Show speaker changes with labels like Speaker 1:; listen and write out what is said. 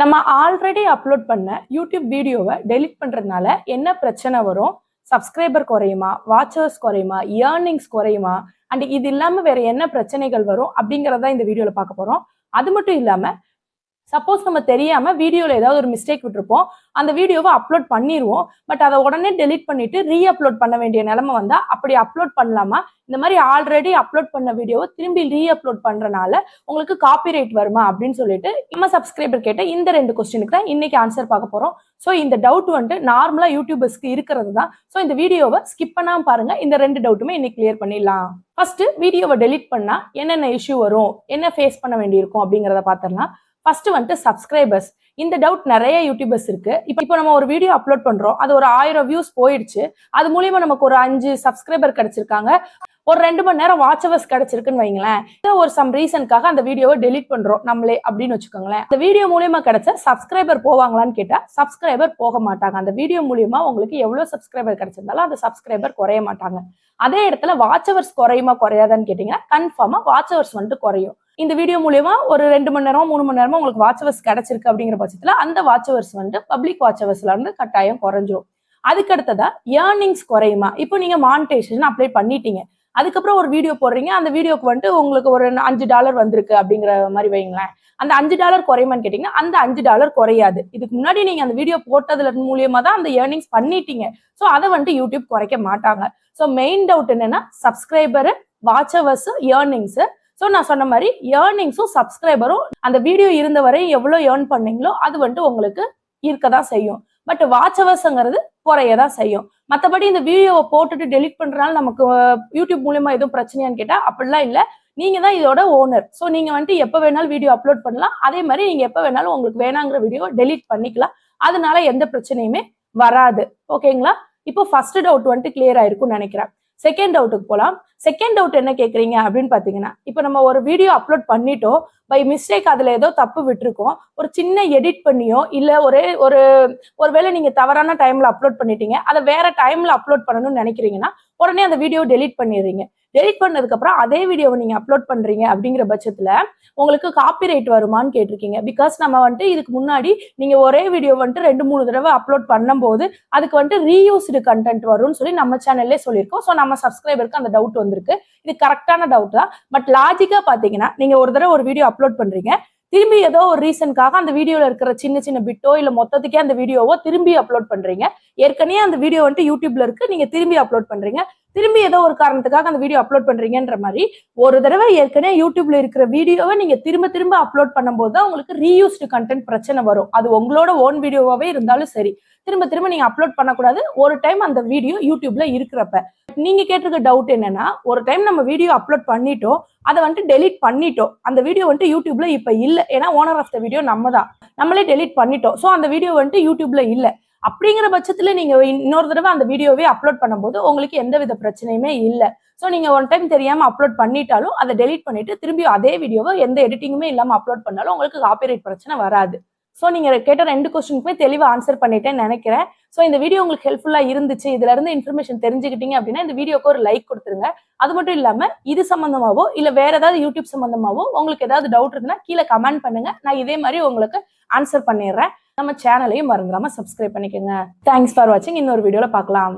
Speaker 1: நம்ம already upload பண்ண YouTube வீடியோவை டெலிட் பண்ணுறதுனால என்ன பிரச்சனை வரும்? சப்ஸ்கிரைபர் குறையுமா? வாட்சர்ஸ் குறையுமா? ஏர்னிங்ஸ் குறையுமா? அண்ட் இது இல்லாமல் வேற என்ன பிரச்சனைகள் வரும்? அப்படிங்கிறதான் இந்த வீடியோவில் பார்க்க போகிறோம் அது மட்டும் இல்லாமல் சப்போஸ் நம்ம தெரியாம வீடியோல ஏதாவது ஒரு மிஸ்டேக் விட்டுருப்போம். அந்த வீடியோவை அப்லோட் பண்ணிடுவோம் பட் அதை உடனே டெலிட் பண்ணிட்டு ரீ அப்லோட் பண்ண வேண்டிய நிலைமை வந்தா அப்படி அப்லோட் பண்ணலாமா? இந்த மாதிரி ஆல்ரெடி அப்லோட் பண்ண வீடியோவை திரும்பி ரீ அப்லோட் பண்றனால உங்களுக்கு காப்பிரைட் வருமா அப்படின்னு சொல்லிட்டு நம்ம சப்ஸ்கிரைபர் கேட்ட இந்த ரெண்டு கொஸ்டினுக்கு தான் இன்னைக்கு ஆன்சர் பார்க்க போறோம். ஸோ இந்த டவுட் வந்துட்டு நார்மலா யூடியூபர்ஸ்க்கு இருக்கிறது தான். ஸோ இந்த வீடியோவை ஸ்கிப் பண்ணாம பாருங்க. இந்த ரெண்டு டவுட்டுமே இன்னைக்கு கிளியர் பண்ணிடலாம். ஃபர்ஸ்ட் வீடியோவை டெலிட் பண்ணா என்னென்ன இஷ்யூ வரும்? என்ன ஃபேஸ் பண்ண வேண்டியிருக்கும் அப்படிங்கிறத பார்த்துடலாம். ஃபர்ஸ்ட் வந்துட்டு சப்ஸ்கிரைபர்ஸ் இந்த டவுட் நிறைய யூடியூபர்ஸ் இருக்கு. இப்போ இப்போ நம்ம ஒரு வீடியோ அப்லோட் பண்றோம். அது ஒரு ஆயிரம் வியூஸ் போயிடுச்சு. அது மூலியமா நமக்கு ஒரு அஞ்சு சப்ஸ்கிரைபர் கிடைச்சிருக்காங்க. ஒரு ரெண்டு மணி நேரம் வாட்ச் அவர்ஸ் கிடைச்சிருக்குன்னு வைங்களேன். ஏதோ ஒரு சம் ரீசனுக்காக அந்த வீடியோவை டெலீட் பண்றோம் நம்மளே அப்படின்னு வச்சுக்கோங்களேன். அந்த வீடியோ மூலியமா கிடைச்ச சப்ஸ்கிரைபர் போவாங்களான்னு கேட்டா சப்ஸ்கிரைபர் போக மாட்டாங்க. அந்த வீடியோ மூலியமா உங்களுக்கு எவ்வளவு சப்ஸ்கிரைபர் கிடைச்சிருந்தாலும் அந்த சப்ஸ்கிரைபர் குறைய மாட்டாங்க. அதே இடத்துல வாட்ச் அவர்ஸ் குறையுமா குறையாதான்னு கேட்டீங்கன்னா கன்ஃபார்மா வாட்ச் அவர்ஸ் வந்துட்டு குறையும். இந்த வீடியோ மூலயமா ஒரு ரெண்டு மணி நேரம் மூணு மணி நேரமா உங்களுக்கு வாட்ச் அவர்ஸ் கிடைச்சிருக்கு அப்படிங்கிற பட்சத்தில் அந்த வாட்ச் அவர்ஸ் வந்துட்டு பப்ளிக் வாட்ச் அவர்ஸ்ல இருந்து கட்டாயம் குறைஞ்சிரும். அதுக்கடுத்ததா ஏர்னிங்ஸ் குறையுமா? இப்போ நீங்க மானிட்டேஷன் அப்ளை பண்ணிட்டீங்க. அதுக்கப்புறம் ஒரு வீடியோ போடுறீங்க. அந்த வீடியோக்கு வந்துட்டு உங்களுக்கு ஒரு அஞ்சு டாலர் வந்திருக்கு அப்படிங்கிற மாதிரி வைங்களேன் அந்த அஞ்சு டாலர் குறையுமான்னு கேட்டீங்கன்னா அந்த அஞ்சு டாலர் குறையாது. இதுக்கு முன்னாடி நீங்க அந்த வீடியோ போட்டதுல மூலியமா தான் அந்த ஏர்னிங்ஸ் பண்ணிட்டீங்க. ஸோ அதை வந்துட்டு யூடியூப் குறைக்க மாட்டாங்க. ஸோ மெயின் டவுட் என்னன்னா subscriber watch hours earnings earnings so நான் சொன்ன மாதிரி ஏர்னிங்ஸும் சப்ஸ்கிரைபரும் அந்த வீடியோ இருந்த வரை எவ்வளோ ஏர்ன் பண்ணீங்களோ அது வந்துட்டு உங்களுக்கு இருக்க தான் செய்யும். பட் வாட்ச் அவர்ஸ்ங்கிறது குறைய தான் செய்யும். மற்றபடி இந்த வீடியோவை போட்டுட்டு டெலிட் பண்ணுறனால நமக்கு யூடியூப் மூலியமா எதுவும் பிரச்சனையான்னு கேட்டால் அப்படிலாம் இல்லை. நீங்க தான் இதோட ஓனர் ஸோ நீங்க வந்துட்டு எப்போ வேணாலும் வீடியோ அப்லோட் பண்ணலாம். அதே மாதிரி நீங்க எப்போ வேணாலும் உங்களுக்கு வேணாங்கிற வீடியோ டெலிட் பண்ணிக்கலாம். அதனால எந்த பிரச்சனையுமே வராது. ஓகேங்களா இப்போ ஃபர்ஸ்ட் டவுட் வந்துட்டு கிளியர் ஆயிருக்கும்னு நினைக்கிறேன். செகண்ட் டவுட்டுக்கு போகலாம் செகண்ட் டவுட் என்ன கேட்குறீங்க அப்படின்னு பார்த்தீங்கன்னா இப்போ நம்ம ஒரு வீடியோ அப்லோட் பண்ணிட்டோம். பை மிஸ்டேக் அதில் ஏதோ தப்பு விட்டுருக்கோம். ஒரு சின்ன எடிட் பண்ணியோ இல்லை ஒரே ஒரு ஒருவேளை நீங்கள் தவறான டைமில் அப்லோட் பண்ணிட்டீங்க. அதை வேற டைமில் அப்லோட் பண்ணணும்னு நினைக்கிறீங்கன்னா உடனே அந்த வீடியோ டெலிட் பண்ணிடுறீங்க. டெலிட் பண்ணதுக்கப்புறம் அதே வீடியோவை நீங்கள் அப்லோட் பண்ணுறீங்க அப்படிங்கிற பட்சத்தில் உங்களுக்கு காப்பிரைட் வருமான்னு கேட்டிருக்கீங்க. பிகாஸ் நம்ம வந்துட்டு இதுக்கு முன்னாடி நீங்கள் ஒரே வீடியோ வந்துட்டு ரெண்டு மூணு தடவை அப்லோட் பண்ணும்போது அதுக்கு வந்துட்டு ரீயூஸ்டு கண்டென்ட் வரும்னு சொல்லி நம்ம சேனல்லே சொல்லியிருக்கோம். ஸோ நம்ம சப்ஸ்கிரைபருக்கு அந்த டவுட் வந்திருக்கு. இது கரெக்டான டவுட் தான். பட் லாஜிக்காக பார்த்தீங்கன்னா நீங்கள் ஒரு தடவை ஒரு வீடியோ அப்லோட் பண்ணுறீங்க திரும்பி ஏதோ ஒரு ரீசனுக்காக அந்த வீடியோல இருக்கிற சின்ன சின்ன பிட்டோ இல்ல மொத்தத்துக்கே அந்த வீடியோவோ திரும்பி அப்லோட் பண்றீங்க. ஏற்கனவே அந்த வீடியோ வந்துட்டு யூடியூப்ல இருக்கு. நீங்க திரும்பி அப்லோட் பண்றீங்க. திரும்பி ஏதோ ஒரு காரணத்துக்காக அந்த வீடியோ அப்லோட் பண்றீங்கன்ற மாதிரி ஒரு தடவை ஏற்கனவே யூடியூப்ல இருக்கிற வீடியோவை நீங்க திரும்ப திரும்ப அப்லோட் பண்ணும்போது தான் உங்களுக்கு ரீயூஸ்டு கண்டென்ட் பிரச்சனை வரும். அது உங்களோட ஓன் வீடியோவாவே இருந்தாலும் சரி. திரும்ப திரும்ப நீங்க அப்லோட் பண்ணக்கூடாது. ஒரு டைம் அந்த வீடியோ யூடியூப்ல இருக்கிறப்ப. நீங்க கேட்டிருக்க டவுட் என்னன்னா ஒரு டைம் நம்ம வீடியோ அப்லோட் பண்ணிட்டோம் அதை வந்துட்டு டெலிட் பண்ணிட்டோம். அந்த வீடியோ வந்துட்டு யூடியூப்ல இப்ப இல்ல. ஏன்னா ஓனர் ஆஃப் த வீடியோ நம்ம தான் நம்மளே டெலிட் பண்ணிட்டோம். ஸோ அந்த வீடியோ வந்துட்டு யூடியூப்ல இல்ல. அப்படிங்கிற பட்சத்துல நீங்க இன்னொரு தடவை அந்த வீடியோவே அப்லோட் பண்ணும்போது உங்களுக்கு எந்த வித பிரச்சனையுமே இல்லை. ஸோ நீங்க ஒன் டைம் தெரியாம அப்லோட் பண்ணிட்டாலும் அதை டெலிட் பண்ணிட்டு திரும்பி அதே வீடியோவை எந்த எடிட்டிங்குமே இல்லாம அப்லோட் பண்ணாலும் உங்களுக்கு காப்பிரைட் பிரச்சனை வராது. ஸோ நீங்கள் கேட்ட ரெண்டு கொஸ்டினுக்குமே தெளிவாக ஆன்சர் பண்ணிட்டேன்னு நினைக்கிறேன். ஸோ இந்த வீடியோ உங்களுக்கு ஹெல்ப்ஃபுல்லாக இருந்துச்சு இதுல இருந்து இன்ஃபர்மேஷன் தெரிஞ்சுக்கிட்டீங்க அப்படின்னா இந்த வீடியோக்கு ஒரு லைக் கொடுத்துருங்க. அது மட்டும் இல்லாமல் இது சம்மந்தமாகவோ இல்லை வேற ஏதாவது யூடியூப் சம்மந்தமாகவோ உங்களுக்கு ஏதாவது டவுட் இருக்குன்னா கீழே கமெண்ட் பண்ணுங்க. நான் இதே மாதிரி உங்களுக்கு ஆன்சர் பண்ணிடுறேன். நம்ம சேனலையும் மறந்துடாம சப்ஸ்கிரைப் பண்ணிக்கோங்க. தேங்க்ஸ் ஃபார் வாட்சிங் இன்னொரு வீடியோவில் பார்க்கலாம்.